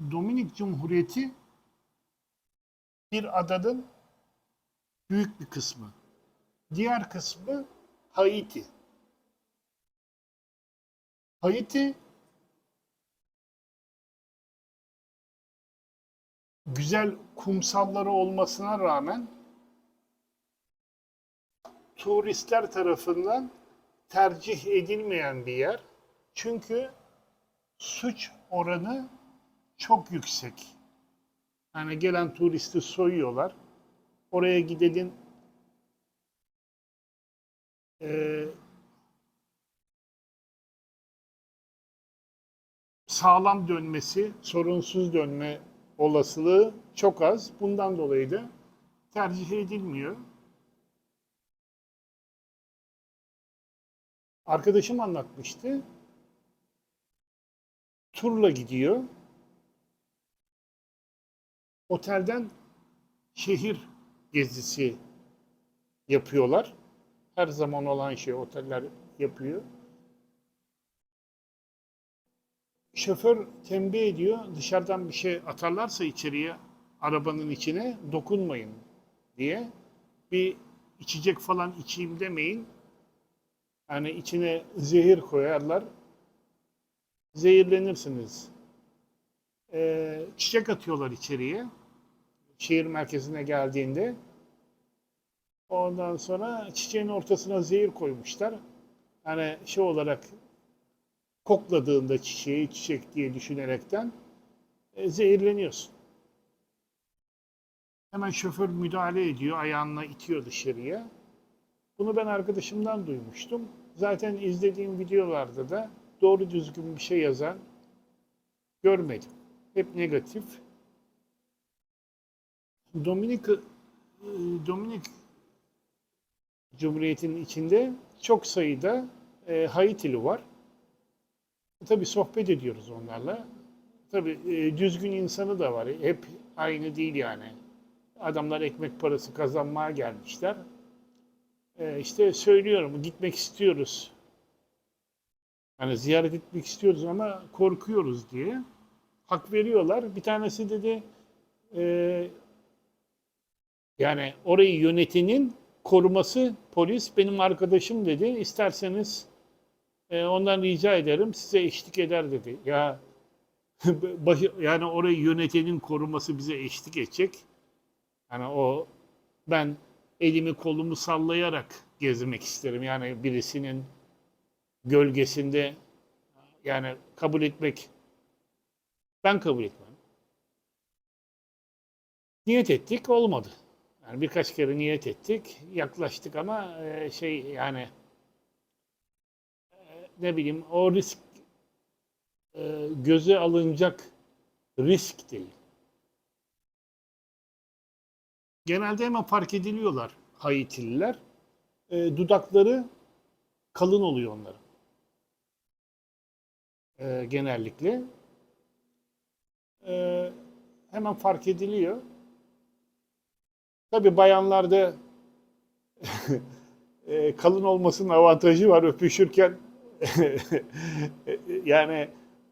Dominik Cumhuriyeti bir adanın büyük bir kısmı. Diğer kısmı Haiti. Haiti güzel kumsalları olmasına rağmen turistler tarafından tercih edilmeyen bir yer. Çünkü suç oranı çok yüksek. Yani gelen turisti soyuyorlar. Oraya gidenin eee, sağlam dönmesi, sorunsuz dönme olasılığı çok az. Bundan dolayı da tercih edilmiyor. Arkadaşım anlatmıştı. Turla gidiyor. Otelden şehir gezisi yapıyorlar. Her zaman olan şey oteller yapıyor. Şoför tembih ediyor. Dışarıdan bir şey atarlarsa içeriye arabanın içine dokunmayın diye. Bir içecek falan içeyim demeyin. Yani içine zehir koyarlar. Zehirlenirsiniz. Ee, çiçek atıyorlar içeriye. Şehir merkezine geldiğinde. Ondan sonra çiçeğin ortasına zehir koymuşlar. Hani şey olarak kokladığında çiçeği çiçek diye düşünerekten e, zehirleniyorsun. Hemen şoför müdahale ediyor, ayağına itiyor dışarıya. Bunu ben arkadaşımdan duymuştum. Zaten izlediğim videolarda da doğru düzgün bir şey yazan görmedim. Hep negatif. Dominik e, Dominik Cumhuriyeti'nin içinde çok sayıda e, Haitili var. Tabii sohbet ediyoruz onlarla. Tabii e, düzgün insanı da var. Hep aynı değil yani. Adamlar ekmek parası kazanmaya gelmişler. E, işte söylüyorum gitmek istiyoruz. Hani ziyaret etmek istiyoruz ama korkuyoruz diye. Hak veriyorlar. Bir tanesi dedi e, yani orayı yönetenin koruması polis benim arkadaşım dedi. İsterseniz e, ondan rica ederim size eşlik eder dedi. Ya başı- yani orayı yönetenin koruması bize eşlik edecek. Yani o ben elimi kolumu sallayarak gezmek isterim. Yani birisinin gölgesinde yani kabul etmek ben kabul etmem. Niyet ettik olmadı. Yani birkaç kere niyet ettik, yaklaştık ama e, şey yani e, ne bileyim o risk e, göze alınacak risk değil. Genelde hemen fark ediliyorlar Haitililer. E, dudakları kalın oluyor onların. E, genellikle. E, hemen fark ediliyor. Tabii bayanlarda e, kalın olmasının avantajı var. Öpüşürken yani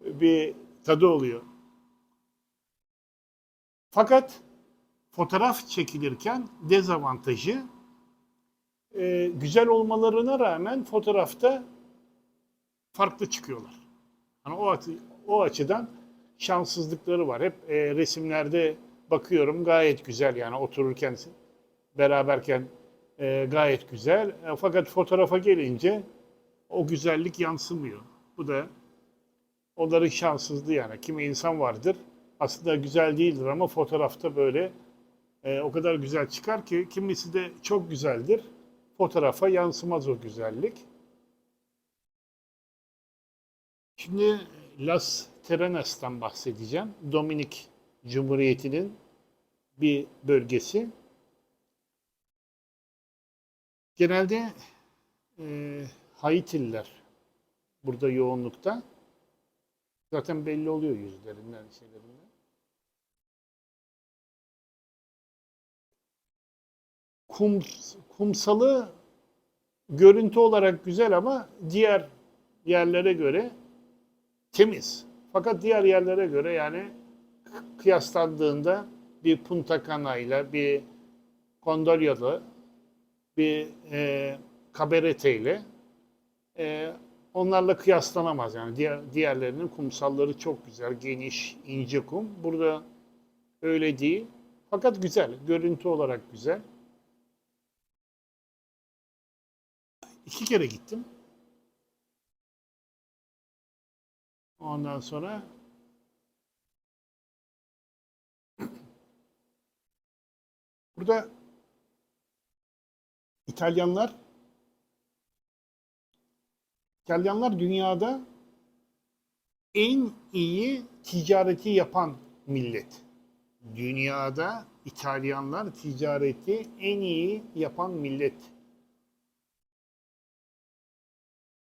bir tadı oluyor. Fakat fotoğraf çekilirken dezavantajı e, güzel olmalarına rağmen fotoğrafta farklı çıkıyorlar. Yani o, o açıdan şanssızlıkları var. Hep e, resimlerde bakıyorum gayet güzel yani otururken beraberken e, gayet güzel. E, fakat fotoğrafa gelince o güzellik yansımıyor. Bu da onların şanssızlığı yani. Kimi insan vardır aslında güzel değildir ama fotoğrafta böyle e, o kadar güzel çıkar ki kimisi de çok güzeldir. Fotoğrafa yansımaz o güzellik. Şimdi Las Terrenas'tan bahsedeceğim. Dominik Cumhuriyeti'nin bir bölgesi. Genelde e, Haitililer burada yoğunlukta. Zaten belli oluyor yüzlerinden, şeylerinden. Kum, kumsalı görüntü olarak güzel ama diğer yerlere göre temiz. Fakat diğer yerlere göre yani kıyaslandığında bir Punta Cana ile bir Condolia'lı bir e, Cabarete ile e, onlarla kıyaslanamaz. Yani diğer, diğerlerinin kumsalları çok güzel, geniş, ince kum. Burada öyle değil. Fakat güzel, görüntü olarak güzel. İki kere gittim. Ondan sonra burada İtalyanlar İtalyanlar dünyada en iyi ticareti yapan millet. Dünyada İtalyanlar ticareti en iyi yapan millet.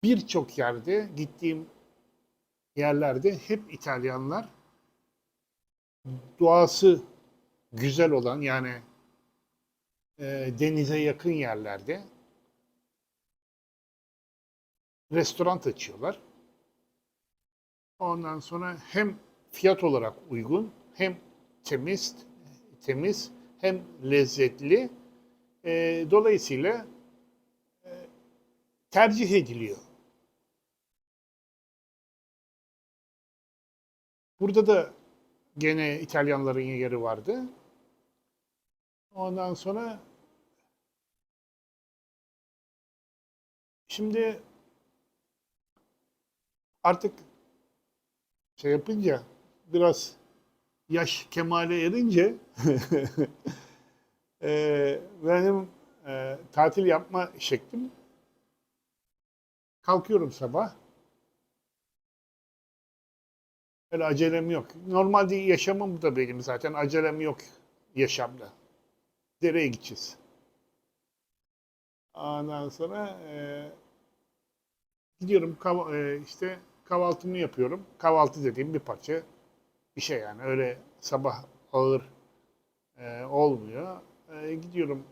Birçok yerde gittiğim yerlerde hep İtalyanlar doğası güzel olan yani e, denize yakın yerlerde restoran açıyorlar. Ondan sonra hem fiyat olarak uygun hem temiz temiz hem lezzetli. E, dolayısıyla e, tercih ediliyor. Burada da gene İtalyanların yeri vardı. Ondan sonra şimdi artık şey yapınca biraz yaş kemale erince eee, benim eee, tatil yapma şeklim kalkıyorum sabah öyle acelem yok. Normalde yaşamım da benim zaten acelem yok yaşamda. Dereye gideceğiz. Ondan sonra eee, gidiyorum kav- eee, işte kahvaltımı yapıyorum. Kahvaltı dediğim bir parça bir şey yani öyle sabah ağır eee, olmuyor. Eee, gidiyorum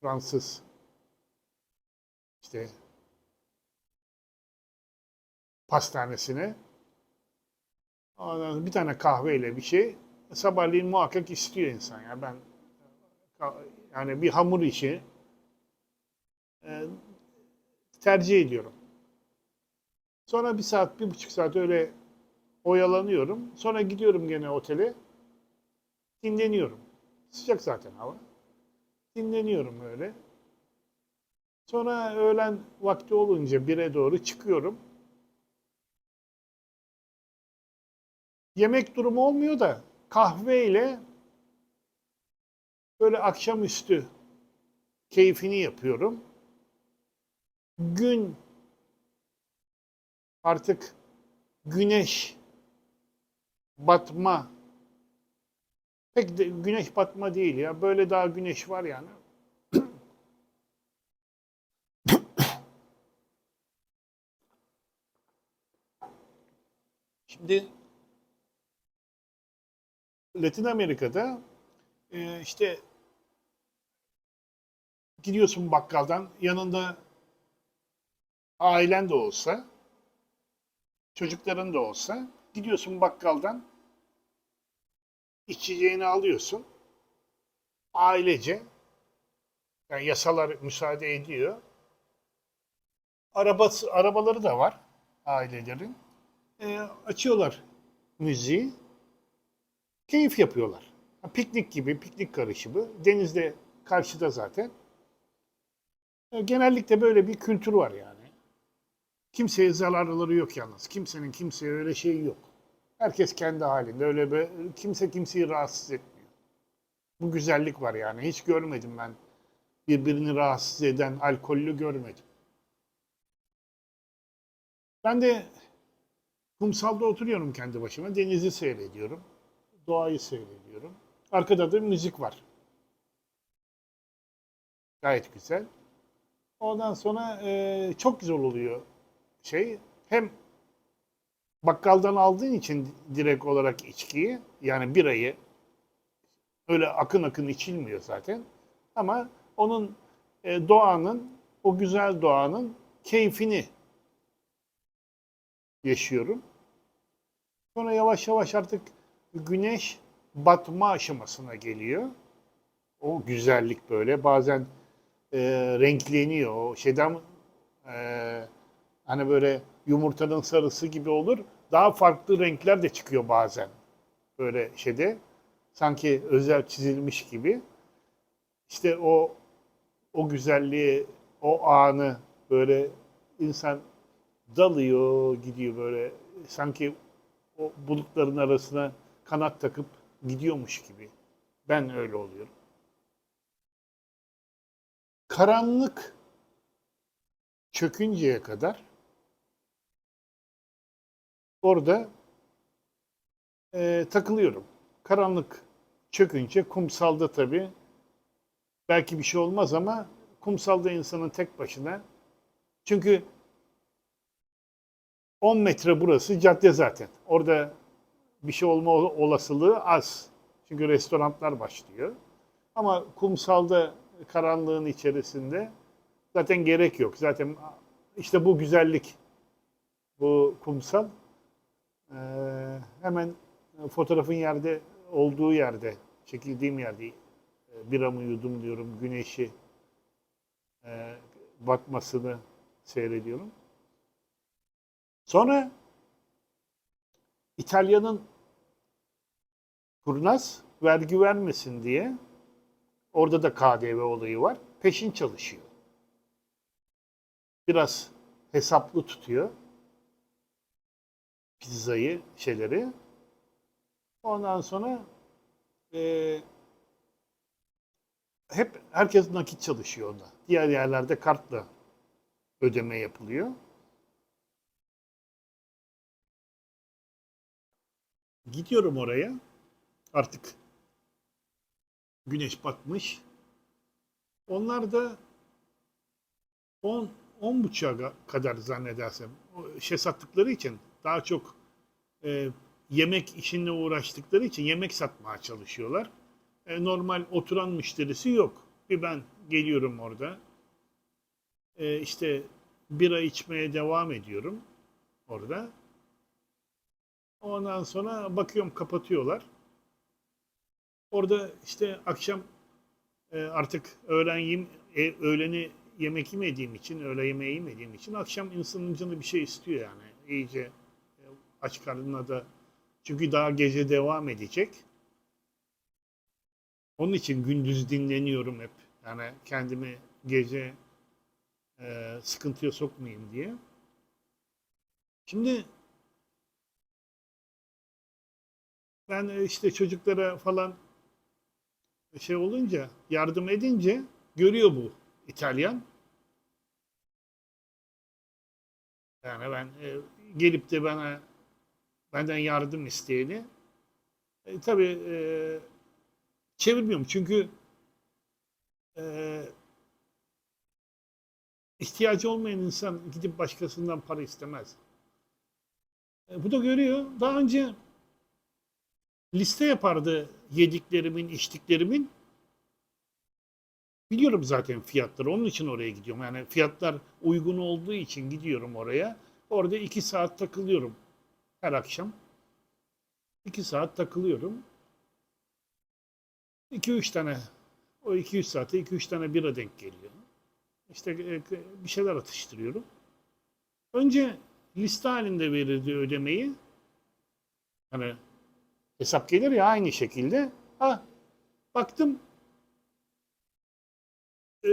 Fransız işte pastanesine. Bir tane kahveyle bir şey. Sabahleyin muhakkak istiyor insan ya. Ben yani bir hamur işi e, tercih ediyorum. Sonra bir saat, bir buçuk saat öyle oyalanıyorum. Sonra gidiyorum gene otele. Dinleniyorum. Sıcak zaten hava. Dinleniyorum öyle. Sonra öğlen vakti olunca bire doğru çıkıyorum. Yemek durumu olmuyor da kahveyle böyle akşamüstü keyfini yapıyorum. Gün artık güneş batma pek de güneş batma değil ya. Böyle daha güneş var yani. Şimdi Latin Amerika'da e, işte gidiyorsun bakkaldan yanında ailen de olsa çocukların da olsa gidiyorsun bakkaldan içeceğini alıyorsun ailece yani yasalar müsaade ediyor. Arabası, arabaları da var ailelerin. E, açıyorlar müziği keyif yapıyorlar. Piknik gibi, piknik karışımı. Denizde karşıda zaten. E, Genellikle böyle bir kültür var yani. Kimseye zararları yok yalnız. Kimsenin kimseye öyle şeyi yok. Herkes kendi halinde. Öyle bir, kimse kimseyi rahatsız etmiyor. Bu güzellik var yani. Hiç görmedim ben birbirini rahatsız eden alkollü görmedim. Ben de kumsalda oturuyorum kendi başıma. Denizi seyrediyorum doğayı seyrediyorum. Arkada da müzik var. Gayet güzel. Ondan sonra e, çok güzel oluyor şey. Hem bakkaldan aldığın için direkt olarak içkiyi yani birayı öyle akın akın içilmiyor zaten. Ama onun e, doğanın o güzel doğanın keyfini yaşıyorum. Sonra yavaş yavaş artık güneş batma aşamasına geliyor. O güzellik böyle bazen e, renkleniyor. O şeyden e, hani böyle yumurtanın sarısı gibi olur. Daha farklı renkler de çıkıyor bazen. Böyle şeyde sanki özel çizilmiş gibi. İşte o o güzelliği, o anı böyle insan dalıyor, gidiyor böyle sanki o bulutların arasına kanat takıp gidiyormuş gibi. Ben öyle oluyorum. Karanlık çökünceye kadar orada e, takılıyorum. Karanlık çökünce kumsalda tabii belki bir şey olmaz ama kumsalda insanın tek başına çünkü 10 metre burası cadde zaten. Orada bir şey olma olasılığı az. Çünkü restoranlar başlıyor. Ama kumsalda karanlığın içerisinde zaten gerek yok. Zaten işte bu güzellik, bu kumsal hemen fotoğrafın yerde olduğu yerde, çekildiğim yerde biramı yudum diyorum, güneşi e, batmasını seyrediyorum. Sonra İtalya'nın kurnaz vergi vermesin diye orada da KDV olayı var. Peşin çalışıyor. Biraz hesaplı tutuyor pizzayı, şeyleri. Ondan sonra e, hep herkes nakit çalışıyor onda. Diğer yerlerde kartla ödeme yapılıyor. Gidiyorum oraya. Artık güneş batmış. Onlar da 10 10 buçuğa kadar zannedersem şey sattıkları için daha çok e, yemek işinle uğraştıkları için yemek satmaya çalışıyorlar. E, normal oturan müşterisi yok. Bir ben geliyorum orada. E, işte bira içmeye devam ediyorum orada. Ondan sonra bakıyorum kapatıyorlar. Orada işte akşam e, artık öğlen yem, e, öğleni yemek yemediğim için, öğle yemeği yemediğim için akşam insanın canı bir şey istiyor yani. İyice e, aç karnına da çünkü daha gece devam edecek. Onun için gündüz dinleniyorum hep. Yani kendimi gece e, sıkıntıya sokmayayım diye. Şimdi ben e, işte çocuklara falan şey olunca yardım edince görüyor bu İtalyan. Yani ben e, gelip de bana benden yardım isteyeni e, tabii e, çevirmiyorum çünkü e, ihtiyacı olmayan insan gidip başkasından para istemez. E, bu da görüyor. Daha önce liste yapardı yediklerimin, içtiklerimin. Biliyorum zaten fiyatları. Onun için oraya gidiyorum. Yani fiyatlar uygun olduğu için gidiyorum oraya. Orada iki saat takılıyorum her akşam. iki saat takılıyorum. 2-3 tane o 2-3 saate 2-3 tane bira denk geliyor. İşte e, bir şeyler atıştırıyorum. Önce liste halinde verirdi ödemeyi. Hani hesap gelir ya aynı şekilde. Ha, baktım e,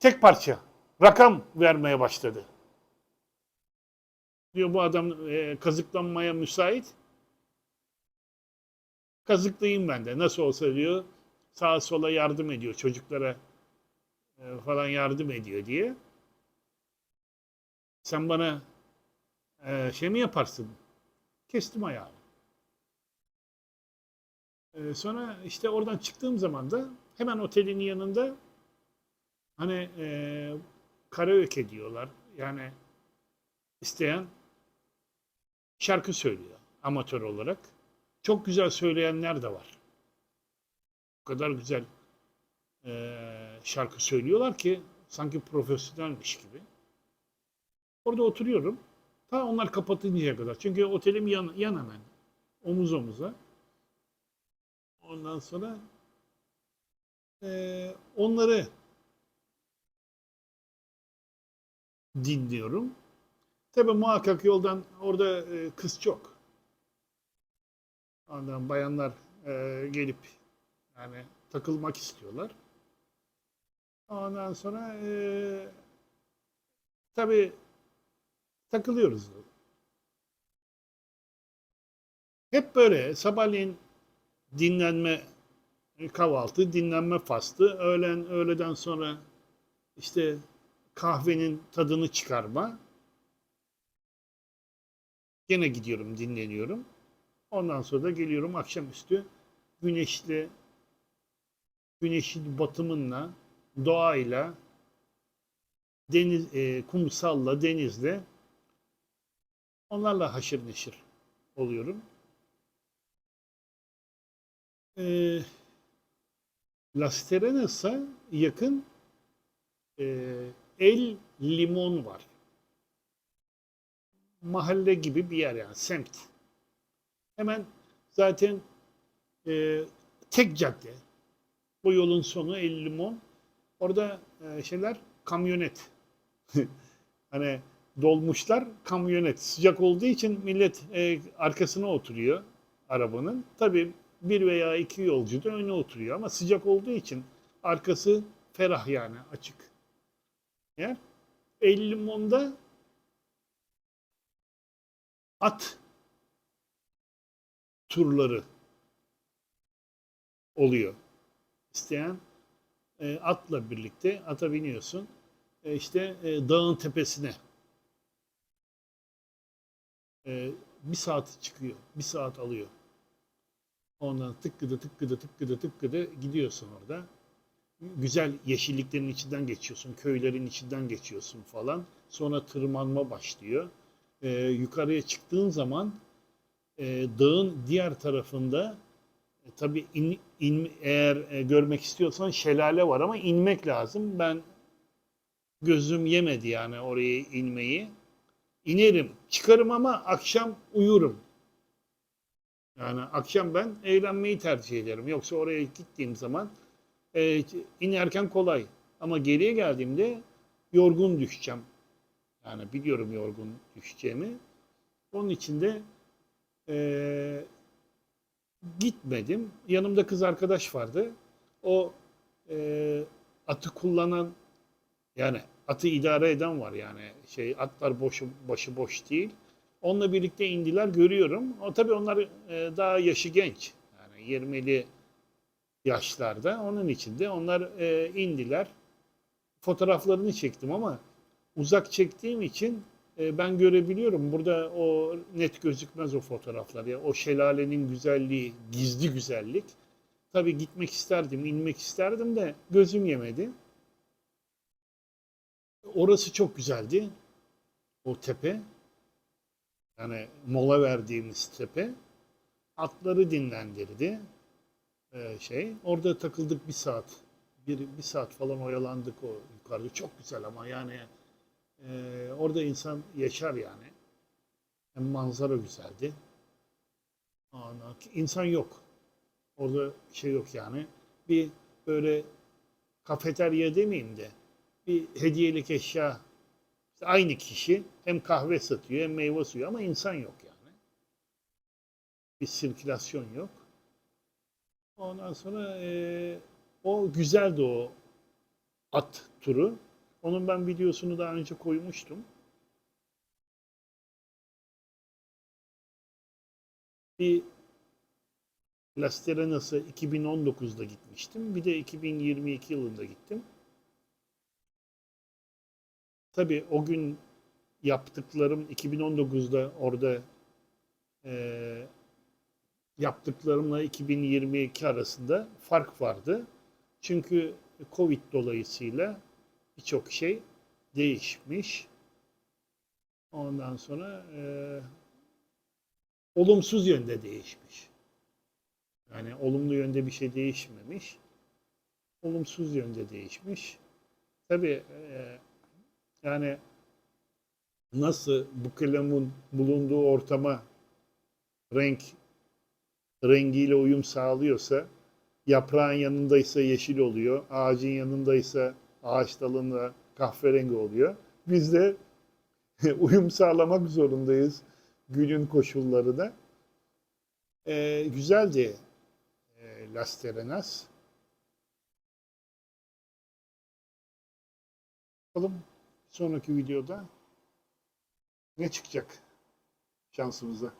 tek parça rakam vermeye başladı. Diyor bu adam e, kazıklanmaya müsait. Kazıklayayım ben de. Nasıl olsa diyor sağa sola yardım ediyor. Çocuklara e, falan yardım ediyor diye. Sen bana e, şey mi yaparsın? Kestim ayağını. E, sonra işte oradan çıktığım zaman da hemen otelin yanında hani e, karaoke diyorlar. Yani isteyen şarkı söylüyor amatör olarak. Çok güzel söyleyenler de var. O kadar güzel e, şarkı söylüyorlar ki sanki profesyonelmiş gibi. Orada oturuyorum. Ta onlar kapatıncaya kadar. Çünkü otelim yan, yan hemen. Omuz omuza. Ondan sonra eee, onları dinliyorum. Tabii muhakkak yoldan orada e, kız çok. Ondan bayanlar e, gelip yani takılmak istiyorlar. Ondan sonra e, tabii takılıyoruz. Hep böyle sabahleyin dinlenme kahvaltı, dinlenme faslı, öğlen öğleden sonra işte kahvenin tadını çıkarma. Gene gidiyorum, dinleniyorum. Ondan sonra da geliyorum akşamüstü güneşli güneşin batımınla, doğayla, deniz, e, kumsalla, denizle onlarla haşır neşir oluyorum. E, Las Terrenas'a yakın e, El Limon var. Mahalle gibi bir yer yani semt. Hemen zaten e, tek cadde. Bu yolun sonu El Limon. Orada e, şeyler kamyonet. hani dolmuşlar kamyonet. Sıcak olduğu için millet e, arkasına oturuyor arabanın. Tabii bir veya iki yolcu da öne oturuyor ama sıcak olduğu için arkası ferah yani açık. Yer. El Limon'da at turları oluyor. İsteyen e, atla birlikte ata biniyorsun. E, işte e, dağın tepesine. E, bir saat çıkıyor. Bir saat alıyor. Ondan tıkkıdı tıkkıdı tıkkıdı tıkkıdı gidiyorsun orada. Güzel yeşilliklerin içinden geçiyorsun. Köylerin içinden geçiyorsun falan. Sonra tırmanma başlıyor. E, yukarıya çıktığın zaman e, dağın diğer tarafında e, tabii in, in- eğer e, görmek istiyorsan şelale var ama inmek lazım. Ben gözüm yemedi yani oraya inmeyi. İnerim, çıkarım ama akşam uyurum. Yani akşam ben eğlenmeyi tercih ederim. Yoksa oraya gittiğim zaman e, inerken kolay. Ama geriye geldiğimde yorgun düşeceğim. Yani biliyorum yorgun düşeceğimi. Onun için de e, gitmedim. Yanımda kız arkadaş vardı. O e, atı kullanan yani atı idare eden var yani şey atlar boşu başı boş değil. Onunla birlikte indiler görüyorum. O tabii onlar e, daha yaşı genç. Yani 20'li yaşlarda. Onun için de onlar e, indiler. Fotoğraflarını çektim ama uzak çektiğim için e, ben görebiliyorum. Burada o net gözükmez o fotoğraflar. Ya o şelalenin güzelliği, gizli güzellik. Tabii gitmek isterdim, inmek isterdim de gözüm yemedi. Orası çok güzeldi. O tepe. Yani mola verdiğimiz tepe. Atları dinlendirdi. Ee, şey. Orada takıldık bir saat. Bir, bir saat falan oyalandık o yukarıda. Çok güzel ama yani ee, orada insan yaşar yani. Hem manzara güzeldi. Ana, insan yok. Orada şey yok yani. Bir böyle kafeterya demeyeyim de bir hediyelik eşya aynı kişi hem kahve satıyor hem meyve suyu ama insan yok yani. Bir sirkülasyon yok. Ondan sonra e, o güzeldi o at turu. Onun ben videosunu daha önce koymuştum. Bir Las Terrenas'a 2019'da gitmiştim. Bir de 2022 yılında gittim. Tabii o gün yaptıklarım 2019'da orada eee yaptıklarımla 2022 arasında fark vardı. Çünkü Covid dolayısıyla birçok şey değişmiş. Ondan sonra eee, olumsuz yönde değişmiş. Yani olumlu yönde bir şey değişmemiş. Olumsuz yönde değişmiş. Tabii eee, yani nasıl bu kalemun bulunduğu ortama renk rengiyle uyum sağlıyorsa Yaprağın yanındaysa yeşil oluyor. Ağacın yanındaysa ağaç dalında kahverengi oluyor. Biz de uyum sağlamak zorundayız günün koşulları da. Ee, güzeldi e, Las Terenas. Bakalım sonraki videoda ne çıkacak şansımıza.